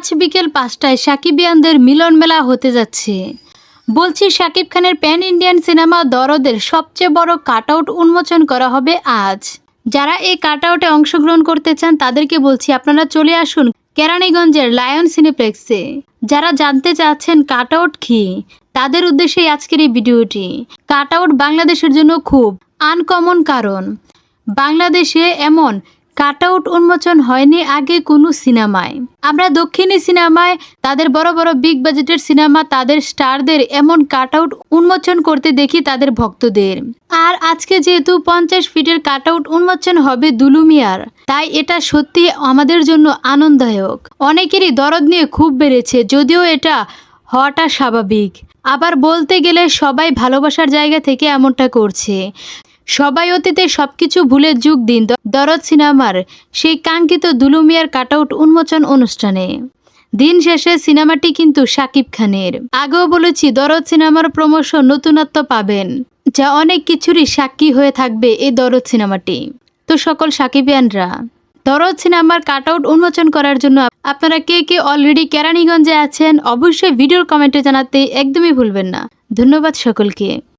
আজ বিকেল পাঁচটায় সাকিবিয়ানদের মিলন মেলা হতে যাচ্ছে। বলছি শাকিব খানের প্যান ইন্ডিয়ান সিনেমা দরদের সবচেয়ে বড় কাটআউট উন্মোচন করা হবে আজ। যারা এই কাটআউটে অংশগ্রহণ করতে চান তাদেরকে বলছি আপনারা চলে আসুন কেরানীগঞ্জের লায়ন সিনেপ্লেক্সে। যারা জানতে চাচ্ছেন কাটআউট কি, তাদের উদ্দেশ্যেই আজকের এই ভিডিওটি। কাটআউট বাংলাদেশের জন্য খুব আনকমন কারণ। বাংলাদেশে এমন কাটআউট উন্মোচন হয়নি আগে কোনো সিনেমায়। আমরা দক্ষিণী সিনেমায় তাদের বড় বড় বিগ বাজেটের সিনেমা তাদের স্টারদের এমন কাটআউট উন্মোচন করতে দেখি তাদের ভক্তদের। আর আজকে যেহেতু পঞ্চাশ ফিটের কাটআউট উন্মোচন হবে দুলুমিয়ার, তাই এটা সত্যি আমাদের জন্য আনন্দদায়ক। অনেকেরই দরদ নিয়ে খুব বেড়েছে, যদিও এটা হওয়াটা স্বাভাবিক। আবার বলতে গেলে সবাই ভালোবাসার জায়গা থেকে এমনটা করছে। সবাই অতীতে সবকিছু ভুলে যুগ দিন দরদ সিনেমার সেই কাঙ্ক্ষিত দুলুমিয়ার কাটআউট উন্মোচন অনুষ্ঠানে। দিন শেষে সিনেমাটি কিন্তু সাকিব খানের। আগেও বলেছি, দরদ সিনেমার প্রমোশন নতুনত্ব পাবেন। যা অনেক কিছুরই সাক্ষী হয়ে থাকবে এই দরদ সিনেমাটি। তো সকল সাকিবিয়ানরা, দরদ সিনেমার কাটআউট উন্মোচন করার জন্য আপনারা কে কে অলরেডি কেরানীগঞ্জে আছেন, অবশ্যই ভিডিওর কমেন্টে জানাতে একদমই ভুলবেন না। ধন্যবাদ সকলকে।